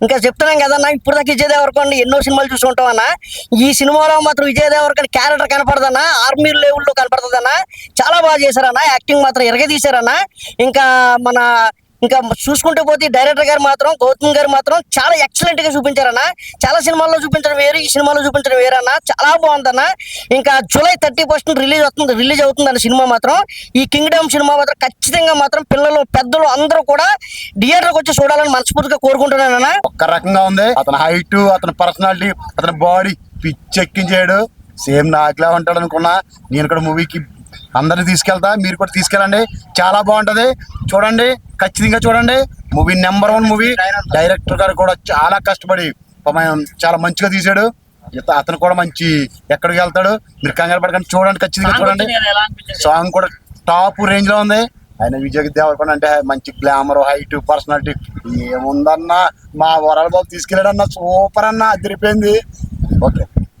ఇంకా చెప్తున్నాం కదన్నా ఇప్పుడు దాకా విజయ్ దేవరకొండ ఎన్నో సినిమాలు చూసుకుంటాం అన్న ఈ సినిమాలో మాత్రం విజయ్ దేవరకొండ క్యారెక్టర్ కనపడదన్నా ఆర్మీ లెవెల్లో కనపడుతుందన్నా చాలా బాగా చేశారన్న యాక్టింగ్ మాత్రం ఎరగదీశారన్న ఇంకా మన ఇంకా చూసుకుంటే పోతే డైరెక్టర్ గారు మాత్రం గౌతమ్ గారు మాత్రం చాలా ఎక్సలెంట్గా చూపించారన్న. చాలా సినిమాల్లో చూపించడం వేరు ఈ సినిమాలో చూపించడం వేరన్న. చాలా బాగుందన్న. ఇంకా జూలై థర్టీ ఫస్ట్ రిలీజ్ అవుతుంది రిలీజ్ అవుతుందన్న సినిమా మాత్రం. ఈ కింగ్డమ్ సినిమా మాత్రం ఖచ్చితంగా మాత్రం పిల్లలు పెద్దలు అందరూ కూడా థియేటర్కి వచ్చి చూడాలని మనస్ఫూర్తిగా కోరుకుంటున్నానన్న. ఒక్క రకంగా ఉంది. అతని హైట్ అతని పర్సనాలిటీ అతని బాడీ పిచ్చెక్కించాడు. సేమ్ నాకులా ఉంటాడు అనుకున్నా నేను కూడా మూవీకి అందరిని తీసుకెళ్తా మీరు కూడా తీసుకెళ్ళండి. చాలా బాగుంటది. చూడండి ఖచ్చితంగా చూడండి. Movie number one movie director గారు కూడా చాలా కష్టపడి చాలా మంచిగా తీశాడు. ఇత- అతను కూడా మంచి ఎక్కడికి వెళ్తాడు? మీరు కంగారు పడకండి చూడండి ఖచ్చితంగా చూడండి. సాంగ్ కూడా టాప్ రేంజ్లో ఉంది. ఆయన విజయ్ దేవరకొండ అంటే మంచి గ్లామర్ హైట్ పర్సనాలిటీ ఏముందన్నా మా వరాల బాబు తీసుకెళ్ళాడన్న సూపర్ అన్న అదిరిపోయింది. ఓకే